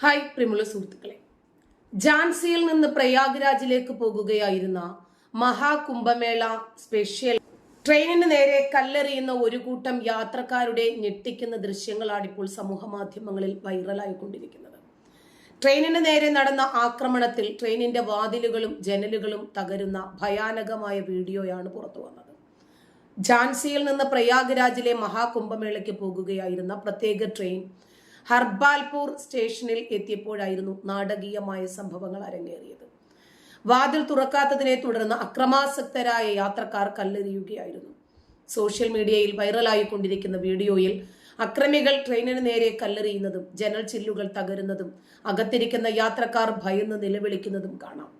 Hi പ്രിമുള സുഹൃത്തുക്കളെ. ഝാൻസിയിൽ നിന്ന് പ്രയാഗ്രാജിലേക്ക് പോകുകയായിരുന്ന മഹാകുംഭമേള സ്പെഷ്യൽ ട്രെയിനിന് നേരെ കല്ലെറിയുന്ന ഒരു കൂട്ടം യാത്രക്കാരുടെ ഞെട്ടിക്കുന്ന ദൃശ്യങ്ങളാണ് ഇപ്പോൾ സമൂഹ മാധ്യമങ്ങളിൽ വൈറലായിക്കൊണ്ടിരിക്കുന്നത്. ട്രെയിനിന് നേരെ നടന്ന ആക്രമണത്തിൽ ട്രെയിനിന്റെ വാതിലുകളും ജനലുകളും തകരുന്ന ഭയാനകമായ വീഡിയോയാണ് പുറത്തു വന്നത്. ഝാൻസിയിൽ നിന്ന് പ്രയാഗ്രാജിലെ മഹാകുംഭമേളയ്ക്ക് പോകുകയായിരുന്ന പ്രത്യേക ട്രെയിൻ ഹർബാൽപൂർ സ്റ്റേഷനിൽ എത്തിയപ്പോഴായിരുന്നു നാടകീയമായ സംഭവങ്ങൾ അരങ്ങേറിയത്. വാതിൽ തുറക്കാത്തതിനെ തുടർന്ന് അക്രമാസക്തരായ യാത്രക്കാർ കല്ലെറിയുകയായിരുന്നു. സോഷ്യൽ മീഡിയയിൽ വൈറലായിക്കൊണ്ടിരിക്കുന്ന വീഡിയോയിൽ അക്രമികൾ ട്രെയിനിന് നേരെ കല്ലെറിയുന്നതും ജനൽ ചില്ലുകൾ തകരുന്നതും അകത്തിരിക്കുന്ന യാത്രക്കാർ ഭയന്ന് നിലവിളിക്കുന്നതും കാണാം.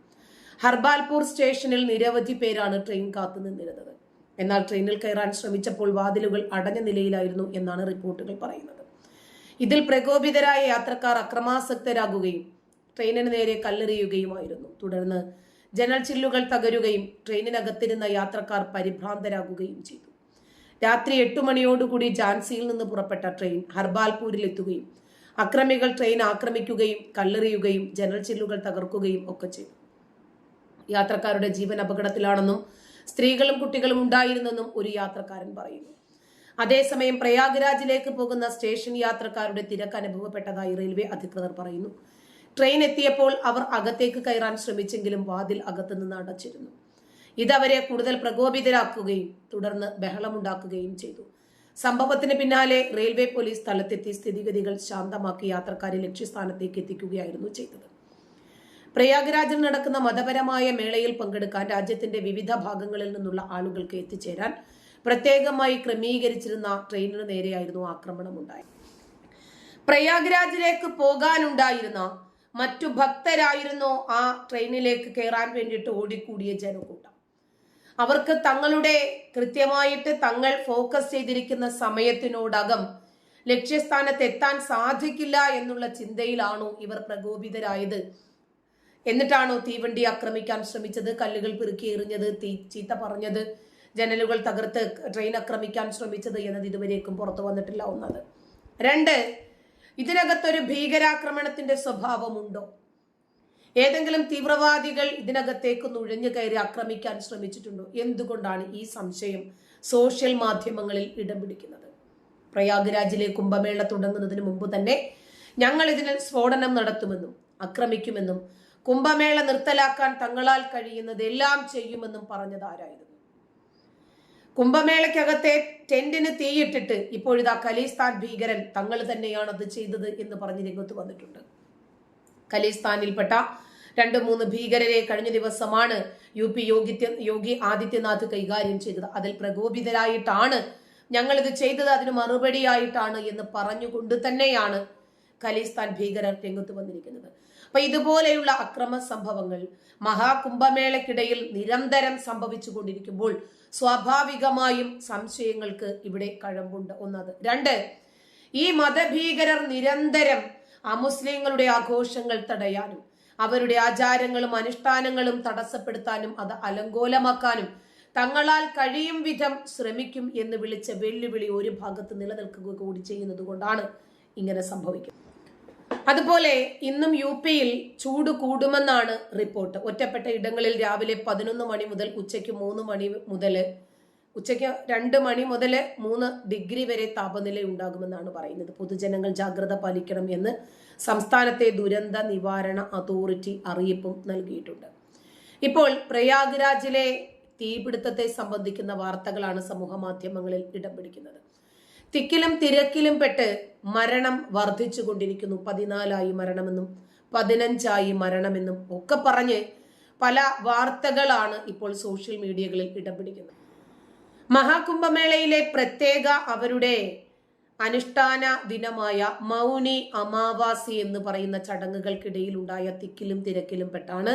ഹർബാൽപൂർ സ്റ്റേഷനിൽ നിരവധി പേരാണ് ട്രെയിൻ കാത്തു നിന്നിരുന്നത്. എന്നാൽ ട്രെയിനിൽ കയറാൻ ശ്രമിച്ചപ്പോൾ വാതിലുകൾ അടഞ്ഞ നിലയിലായിരുന്നു എന്നാണ് റിപ്പോർട്ടുകൾ പറയുന്നത്. ഇതിൽ പ്രകോപിതരായ യാത്രക്കാർ അക്രമാസക്തരാകുകയും ട്രെയിനിന് നേരെ കല്ലെറിയുകയുമായിരുന്നു. തുടർന്ന് ജനൽ ചില്ലുകൾ തകരുകയും ട്രെയിനിനകത്തിരുന്ന യാത്രക്കാർ പരിഭ്രാന്തരാകുകയും ചെയ്തു. രാത്രി എട്ടു മണിയോടുകൂടി ജാൻസിയിൽ നിന്ന് പുറപ്പെട്ട ട്രെയിൻ ഹർബാൽപൂരിൽ എത്തുകയും അക്രമികൾ ട്രെയിൻ ആക്രമിക്കുകയും കല്ലെറിയുകയും ജനൽ ചില്ലുകൾ തകർക്കുകയും ഒക്കെ ചെയ്തു. യാത്രക്കാരുടെ ജീവൻ അപകടത്തിലാണെന്നും സ്ത്രീകളും കുട്ടികളും ഉണ്ടായിരുന്നെന്നും ഒരു യാത്രക്കാരൻ പറയുന്നു. അതേസമയം പ്രയാഗ്രാജിലേക്ക് പോകുന്ന സ്റ്റേഷൻ യാത്രക്കാരുടെ തിരക്ക് അനുഭവപ്പെട്ടതായി റെയിൽവേ അധികൃതർ പറയുന്നു. ട്രെയിൻ എത്തിയപ്പോൾ അവർ അകത്തേക്ക് കയറാൻ ശ്രമിച്ചെങ്കിലും വാതിൽ അകത്തുനിന്ന് അടച്ചിരുന്നു. ഇതവരെ കൂടുതൽ പ്രകോപിതരാക്കുകയും തുടർന്ന് ബഹളമുണ്ടാക്കുകയും ചെയ്തു. സംഭവത്തിന് പിന്നാലെ റെയിൽവേ പോലീസ് സ്ഥലത്തെത്തി സ്ഥിതിഗതികൾ ശാന്തമാക്കി യാത്രക്കാരെ ലക്ഷ്യസ്ഥാനത്തേക്ക് എത്തിക്കുകയായിരുന്നു ചെയ്തത്. പ്രയാഗ്രാജിൽ നടക്കുന്ന മതപരമായ മേളയിൽ പങ്കെടുക്കാൻ രാജ്യത്തിന്റെ വിവിധ ഭാഗങ്ങളിൽ നിന്നുള്ള ആളുകൾക്ക് എത്തിച്ചേരാൻ പ്രത്യേകമായി ക്രമീകരിച്ചിരുന്ന ട്രെയിനിന് നേരെയായിരുന്നു ആക്രമണം ഉണ്ടായത് പ്രയാഗ്രാജിലേക്ക് പോകാനുണ്ടായിരുന്ന മറ്റു ഭക്തരായിരുന്നു ആ ട്രെയിനിലേക്ക് കയറാൻ വേണ്ടിയിട്ട് ഓടിക്കൂടിയ ജനക്കൂട്ടം. അവർക്ക് തങ്ങളുടെ കൃത്യമായിട്ട് തങ്ങൾ ഫോക്കസ് ചെയ്തിരിക്കുന്ന സമയത്തിനോടകം ലക്ഷ്യസ്ഥാനത്ത് എത്താൻ സാധിക്കില്ല എന്നുള്ള ചിന്തയിലാണോ ഇവർ പ്രകോപിതരായത്. എന്നിട്ടാണോ തീവണ്ടി ആക്രമിക്കാൻ ശ്രമിച്ചത്? കല്ലുകൾ പെറുക്കി എറിഞ്ഞത്? തീ ചീത്ത പറഞ്ഞത്? ജനലുകൾ തകർത്ത് ട്രെയിൻ ആക്രമിക്കാൻ ശ്രമിച്ചത് എന്നത് ഇതുവരേക്കും പുറത്തു വന്നിട്ടില്ല ഒന്നത്. രണ്ട് ഇതിനകത്തൊരു ഭീകരാക്രമണത്തിന്റെ സ്വഭാവമുണ്ടോ? ഏതെങ്കിലും തീവ്രവാദികൾ ഇതിനകത്തേക്ക് നുഴഞ്ഞു കയറി ആക്രമിക്കാൻ ശ്രമിച്ചിട്ടുണ്ടോ? എന്തുകൊണ്ടാണ് ഈ സംശയം സോഷ്യൽ മാധ്യമങ്ങളിൽ ഇടം പിടിക്കുന്നത്? പ്രയാഗ്രാജിലെ കുംഭമേള തുടങ്ങുന്നതിന് മുമ്പ് തന്നെ ഞങ്ങൾ ഇതിന് സ്ഫോടനം നടത്തുമെന്നും ആക്രമിക്കുമെന്നും കുംഭമേള നിർത്തലാക്കാൻ തങ്ങളാൽ കഴിയുന്നത് എല്ലാം ചെയ്യുമെന്നും പറഞ്ഞതാരായിരുന്നു കുംഭമേളയ്ക്കകത്തെ ടെന്റിന് തീയിട്ടിട്ട് ഇപ്പോഴിതാ ഖലീസ്ഥാൻ ഭീകരൻ തങ്ങൾ തന്നെയാണ് അത് ചെയ്തത് എന്ന് പറഞ്ഞ് രംഗത്ത് വന്നിട്ടുണ്ട്. ഖലീസ്ഥാനിൽപ്പെട്ട രണ്ട് മൂന്ന് ഭീകരരെ കഴിഞ്ഞ ദിവസമാണ് യു പി യോഗിത്യ യോഗി ആദിത്യനാഥ് കൈകാര്യം ചെയ്തത്. അതിൽ പ്രകോപിതരായിട്ടാണ് ഞങ്ങളിത് ചെയ്തത്. അതിന് മറുപടിയായിട്ടാണ് എന്ന് പറഞ്ഞുകൊണ്ട് തന്നെയാണ് ഖലീസ്ഥാൻ ഭീകരർ രംഗത്ത് വന്നിരിക്കുന്നത്. അപ്പൊ ഇതുപോലെയുള്ള അക്രമ സംഭവങ്ങൾ മഹാകുംഭമേളയ്ക്കിടയിൽ നിരന്തരം സംഭവിച്ചു കൊണ്ടിരിക്കുമ്പോൾ സ്വാഭാവികമായും സംശയങ്ങൾക്ക് ഇവിടെ കഴമ്പുണ്ട്. ഒന്നത്. രണ്ട് ഈ മതഭീകരർ നിരന്തരം അമുസ്ലിങ്ങളുടെ ആഘോഷങ്ങൾ തടയാനും അവരുടെ ആചാരങ്ങളും അനുഷ്ഠാനങ്ങളും തടസ്സപ്പെടുത്താനും അത് അലങ്കോലമാക്കാനും തങ്ങളാൽ കഴിയും വിധം ശ്രമിക്കും എന്ന് വിളിച്ച വെല്ലുവിളി ഒരു ഭാഗത്ത് നിലനിൽക്കുക കൂടി ചെയ്യുന്നത് കൊണ്ടാണ് ഇങ്ങനെ സംഭവിക്കുന്നത്. അതുപോലെ ഇന്നും യു പിയിൽ ചൂട് കൂടുമെന്നാണ് റിപ്പോർട്ട്. ഒറ്റപ്പെട്ട ഇടങ്ങളിൽ രാവിലെ പതിനൊന്ന് മണി മുതൽ ഉച്ചയ്ക്ക് മൂന്ന് മണി മുതൽ ഉച്ചയ്ക്ക് രണ്ട് മണി മുതൽ മൂന്ന് ഡിഗ്രി വരെ താപനില ഉണ്ടാകുമെന്നാണ് പറയുന്നത്. പൊതുജനങ്ങൾ ജാഗ്രത പാലിക്കണം എന്ന് സംസ്ഥാനത്തെ ദുരന്ത നിവാരണ അതോറിറ്റി അറിയിപ്പും നൽകിയിട്ടുണ്ട്. ഇപ്പോൾ പ്രയാഗ്രാജിലെ തീപിടുത്തത്തെ സംബന്ധിക്കുന്ന വാർത്തകളാണ് സമൂഹ മാധ്യമങ്ങളിൽ ഇടം പിടിക്കുന്നത്. തിക്കിലും തിരക്കിലും പെട്ട് മരണം വർദ്ധിച്ചു കൊണ്ടിരിക്കുന്നു. പതിനാലായി മരണമെന്നും പതിനഞ്ചായി മരണമെന്നും ഒക്കെ പറഞ്ഞ് പല വാർത്തകളാണ് ഇപ്പോൾ സോഷ്യൽ മീഡിയകളിൽ ഇടം പിടിക്കുന്നത്. മഹാകുംഭമേളയിലെ പ്രത്യേക അവരുടെ അനുഷ്ഠാന ദിനമായ മൗനി അമാവാസി എന്ന് പറയുന്ന ചടങ്ങുകൾക്കിടയിൽ ഉണ്ടായ തിക്കിലും തിരക്കിലും പെട്ടാണ്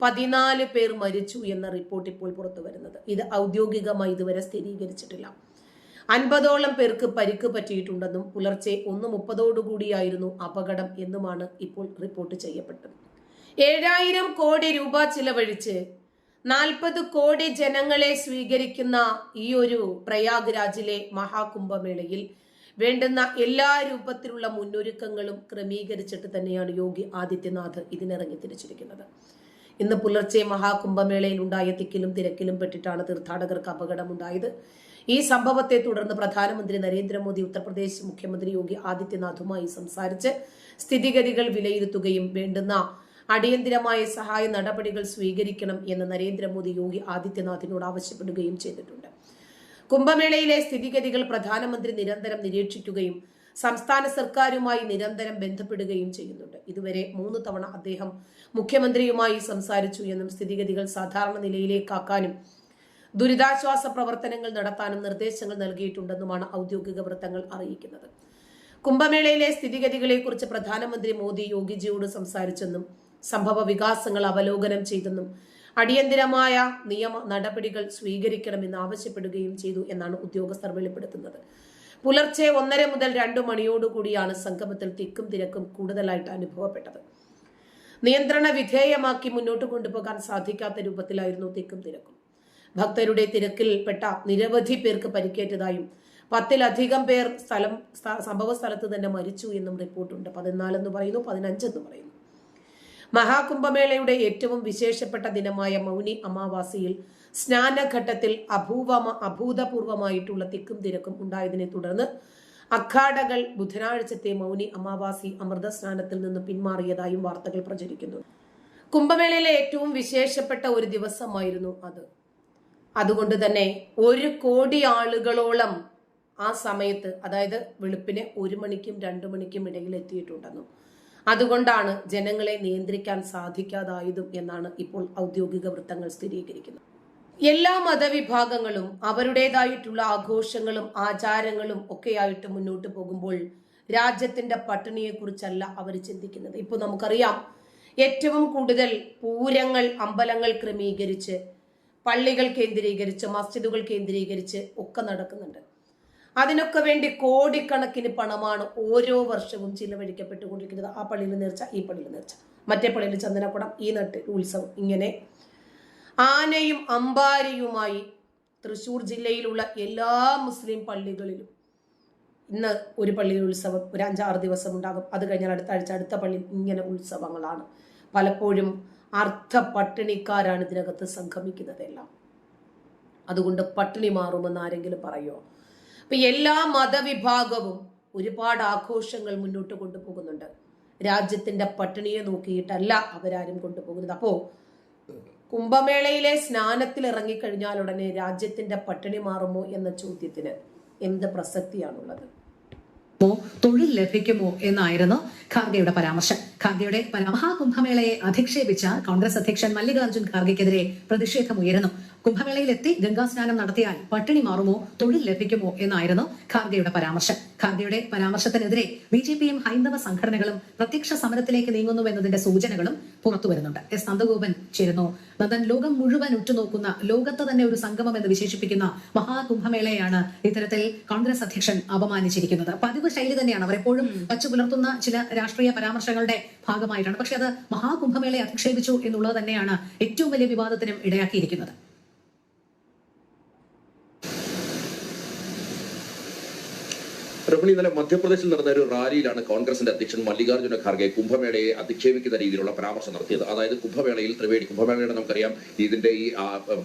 പതിനാല് പേർ മരിച്ചു എന്ന റിപ്പോർട്ട് ഇപ്പോൾ പുറത്തു വരുന്നത് ഇത് ഔദ്യോഗികമായി ഇതുവരെ സ്ഥിരീകരിച്ചിട്ടില്ല. അൻപതോളം പേർക്ക് പരിക്ക് പറ്റിയിട്ടുണ്ടെന്നും പുലർച്ചെ ഒന്ന് മുപ്പതോടുകൂടിയായിരുന്നു അപകടം എന്നുമാണ് ഇപ്പോൾ റിപ്പോർട്ട് ചെയ്യപ്പെട്ടത്. ഏഴായിരം കോടി രൂപ ചിലവഴിച്ച് നാൽപ്പത് കോടി ജനങ്ങളെ സ്വീകരിക്കുന്ന ഈ ഒരു പ്രയാഗ് രാജിലെ മഹാകുംഭമേളയിൽ വേണ്ടുന്ന എല്ലാ രൂപത്തിലുള്ള മുന്നൊരുക്കങ്ങളും ക്രമീകരിച്ചിട്ട് തന്നെയാണ് യോഗി ആദിത്യനാഥ് ഇതിനിറങ്ങി തിരിച്ചിരിക്കുന്നത്. ഇന്ന് പുലർച്ചെ മഹാകുംഭമേളയിൽ ഉണ്ടായ തിക്കിലും തിരക്കിലും പെട്ടിട്ടാണ് തീർത്ഥാടകർക്ക് അപകടമുണ്ടായത്. ഈ സംഭവത്തെ തുടർന്ന് പ്രധാനമന്ത്രി നരേന്ദ്രമോദി ഉത്തർപ്രദേശ് മുഖ്യമന്ത്രി യോഗി ആദിത്യനാഥുമായി സംസാരിച്ച് സ്ഥിതിഗതികൾ വിലയിരുത്തുകയും വേണ്ടുന്ന അടിയന്തിരമായ സഹായ നടപടികൾ സ്വീകരിക്കണം എന്ന് നരേന്ദ്രമോദി യോഗി ആദിത്യനാഥിനോട് ആവശ്യപ്പെടുകയും ചെയ്തിട്ടുണ്ട്. കുംഭമേളയിലെ സ്ഥിതിഗതികൾ പ്രധാനമന്ത്രി നിരന്തരം നിരീക്ഷിക്കുകയും സംസ്ഥാന സർക്കാരുമായി നിരന്തരം ബന്ധപ്പെടുകയും ചെയ്യുന്നുണ്ട്. ഇതുവരെ മൂന്ന് തവണ അദ്ദേഹം മുഖ്യമന്ത്രിയുമായി സംസാരിച്ചു എന്നും സ്ഥിതിഗതികൾ സാധാരണ നിലയിലേക്കാക്കാനും ദുരിതാശ്വാസ പ്രവർത്തനങ്ങൾ നടത്താനും നിർദ്ദേശങ്ങൾ നൽകിയിട്ടുണ്ടെന്നുമാണ് ഔദ്യോഗിക വൃത്തങ്ങൾ അറിയിക്കുന്നത്. കുംഭമേളയിലെ സ്ഥിതിഗതികളെക്കുറിച്ച് പ്രധാനമന്ത്രി മോദി യോഗിജിയോട് സംസാരിച്ചെന്നും സംഭവ വികാസങ്ങൾ അവലോകനം ചെയ്തെന്നും അടിയന്തിരമായ നിയമ നടപടികൾ സ്വീകരിക്കണമെന്ന് ആവശ്യപ്പെടുകയും ചെയ്തു എന്നാണ് ഉദ്യോഗസ്ഥർ വെളിപ്പെടുത്തുന്നത്. പുലർച്ചെ ഒന്നര മുതൽ രണ്ടു മണിയോടുകൂടിയാണ് സംഗമത്തിൽ തിക്കും തിരക്കും കൂടുതലായിട്ട് അനുഭവപ്പെട്ടത്. നിയന്ത്രണ വിധേയമാക്കി മുന്നോട്ട് കൊണ്ടുപോകാൻ സാധിക്കാത്ത രൂപത്തിലായിരുന്നു തിക്കും തിരക്കും. ഭക്തരുടെ തിരക്കിൽപ്പെട്ട നിരവധി പേർക്ക് പരിക്കേറ്റതായും പത്തിലധികം പേർ സ്ഥലം സംഭവ സ്ഥലത്ത് തന്നെ മരിച്ചു എന്നും റിപ്പോർട്ടുണ്ട്. പതിനാലെന്ന് പറയുന്നു പതിനഞ്ചെന്ന് പറയുന്നു. മഹാകുംഭമേളയുടെ ഏറ്റവും വിശേഷപ്പെട്ട ദിനമായ മൗനി അമാവാസിയിൽ സ്നാനഘട്ടത്തിൽ അഭൂവമ അഭൂതപൂർവമായിട്ടുള്ള തിക്കും തിരക്കും ഉണ്ടായതിനെ തുടർന്ന് അഖാഡകൾ ബുധനാഴ്ചത്തെ മൗനി അമാവാസി അമൃത സ്നാനത്തിൽ നിന്ന് പിന്മാറിയതായും വാർത്തകൾ പ്രചരിക്കുന്നു. കുംഭമേളയിലെ ഏറ്റവും വിശേഷപ്പെട്ട ഒരു ദിവസമായിരുന്നു അത്. അതുകൊണ്ട് തന്നെ ഒരു കോടി ആളുകളോളം ആ സമയത്ത് അതായത് വെളുപ്പിന് ഒരു മണിക്കും രണ്ടു മണിക്കും ഇടയിൽ എത്തിയിട്ടുണ്ടെന്നും അതുകൊണ്ടാണ് ജനങ്ങളെ നിയന്ത്രിക്കാൻ സാധിക്കാതായതും എന്നാണ് ഇപ്പോൾ ഔദ്യോഗിക വൃത്തങ്ങൾ സ്ഥിരീകരിക്കുന്നത്. എല്ലാ മതവിഭാഗങ്ങളും അവരുടേതായിട്ടുള്ള ആഘോഷങ്ങളും ആചാരങ്ങളും ഒക്കെയായിട്ട് മുന്നോട്ട് പോകുമ്പോൾ രാജ്യത്തിന്റെ പട്ടിണിയെക്കുറിച്ചല്ല അവർ ചിന്തിക്കുന്നത്. ഇപ്പോൾ നമുക്കറിയാം ഏറ്റവും കൂടുതൽ പൂരങ്ങൾ അമ്പലങ്ങൾ ക്രമീകരിച്ച് പള്ളികൾ കേന്ദ്രീകരിച്ച് മസ്ജിദുകൾ കേന്ദ്രീകരിച്ച് ഒക്കെ നടക്കുന്നുണ്ട്. അതിനൊക്കെ വേണ്ടി കോടിക്കണക്കിന് പണമാണ് ഓരോ വർഷവും ചിലവഴിക്കപ്പെട്ടുകൊണ്ടിരിക്കുന്നത്. ആ പള്ളിയിൽ നേർച്ച ഈ പള്ളിയിൽ നേർച്ച. മറ്റേ പള്ളിയിൽ ചന്ദനക്കുടം ഈ നട്ട് ഉത്സവം ഇങ്ങനെ. ആനയും അമ്പാരിയുമായി തൃശൂർ ജില്ലയിലുള്ള എല്ലാ മുസ്ലിം പള്ളികളിലും ഇന്ന് ഒരു പള്ളിയിൽ ഉത്സവം ഒരു അഞ്ചാറ് ദിവസം ഉണ്ടാകും. അത് കഴിഞ്ഞാൽ അടുത്ത ആഴ്ച അടുത്ത പള്ളിയിൽ ഇങ്ങനെ ഉത്സവങ്ങളാണ്. പലപ്പോഴും അർത്ഥ പട്ടിണിക്കാരാണ് ഇതിനകത്ത് സംഗമിക്കുന്നതെല്ലാം. അതുകൊണ്ട് പട്ടിണി മാറുമെന്ന് ആരെങ്കിലും പറയോ? അപ്പൊ എല്ലാ മതവിഭാഗവും ഒരുപാട് ആഘോഷങ്ങൾ മുന്നോട്ട് കൊണ്ടുപോകുന്നുണ്ട്. രാജ്യത്തിന്റെ പട്ടിണിയെ നോക്കിയിട്ടല്ല അവരാരും കൊണ്ടുപോകുന്നത്. അപ്പോ കുംഭമേളയിലെ സ്നാനത്തിൽ ഇറങ്ങിക്കഴിഞ്ഞാൽ ഉടനെ രാജ്യത്തിന്റെ പട്ടിണി മാറുമോ എന്ന ചോദ്യത്തിന് എന്ത് പ്രസക്തിയാണുള്ളത്? തൊഴിൽ ലഭിക്കുമോ എന്നായിരുന്നു ഖാർഗെയുടെ പരാമർശം. ഖാർഗെയുടെ മഹാകുംഭമേളയെ അധിക്ഷേപിച്ച കോൺഗ്രസ് അധ്യക്ഷൻ മല്ലികാർജുൻ ഖാർഗെക്കെതിരെ പ്രതിഷേധമുയരുന്നു. കുംഭമേളയിലെത്തി ഗംഗാസ്നാനം നടത്തിയാൽ പട്ടിണി മാറുമോ? തൊഴിൽ ലഭിക്കുമോ എന്നായിരുന്നു ഖാർഗെയുടെ പരാമർശം. ഖാർഗെയുടെ പരാമർശത്തിനെതിരെ ബി ജെ പിയും ഹൈന്ദവ സംഘടനകളും പ്രത്യക്ഷ സമരത്തിലേക്ക് നീങ്ങുന്നു എന്നതിന്റെ സൂചനകളും പുറത്തുവരുന്നുണ്ട് എസ് നന്ദഗോപൻ ചേരുന്നു. നന്ദൻ ലോകം മുഴുവൻ ഉറ്റുനോക്കുന്ന ലോകത്ത് തന്നെ ഒരു സംഗമം എന്ന് വിശേഷിപ്പിക്കുന്ന മഹാകുംഭമേളയാണ് ഇത്തരത്തിൽ കോൺഗ്രസ് അധ്യക്ഷൻ അപമാനിച്ചിരിക്കുന്നത്. പതിവ് ശൈലി തന്നെയാണ്. അവർ എപ്പോഴും വച്ചു പുലർത്തുന്ന ചില രാഷ്ട്രീയ പരാമർശങ്ങളുടെ ഭാഗമായിട്ടാണ്. പക്ഷെ അത് മഹാകുംഭമേളയെ അധിക്ഷേപിച്ചു എന്നുള്ളത് തന്നെയാണ് ഏറ്റവും വലിയ വിവാദത്തിനും ഇടയാക്കിയിരിക്കുന്നത്. രമണി ഇന്നലെ മധ്യപ്രദേശിൽ നടന്ന ഒരു റാലിയിലാണ് കോൺഗ്രസിന്റെ അധ്യക്ഷൻ മല്ലികാർജുന ഖാർഗെ കുംഭമേളയെ അധിക്ഷേപിക്കുന്ന രീതിയിലുള്ള പരാമർശം നടത്തിയത്. അതായത് കുംഭമേളയിൽ ത്രിവേണി കുംഭമേളയുടെ നമുക്കറിയാം ഇതിന്റെ ഈ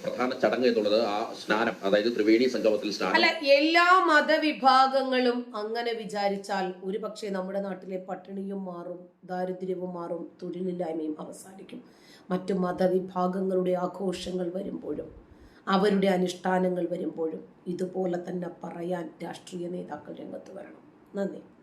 പ്രധാന ചടങ്ങ് എന്നുള്ളത് ആ സ്നാനം അതായത് ത്രിവേണി സംഗമത്തിൽ സ്നാനം. അല്ല എല്ലാ മതവിഭാഗങ്ങളും അങ്ങനെ വിചാരിച്ചാൽ ഒരു നമ്മുടെ നാട്ടിലെ പട്ടിണിയും മാറും ദാരിദ്ര്യവും മാറും തൊഴിലില്ലായ്മയും അവസാനിക്കും. മറ്റു മതവിഭാഗങ്ങളുടെ ആഘോഷങ്ങൾ വരുമ്പോഴും അവരുടെ അനുഷ്ഠാനങ്ങൾ വരുമ്പോഴും ഇതുപോലെ തന്നെ പറയാൻ രാഷ്ട്രീയ നേതാക്കൾ രംഗത്ത് വരണം. നന്ദി.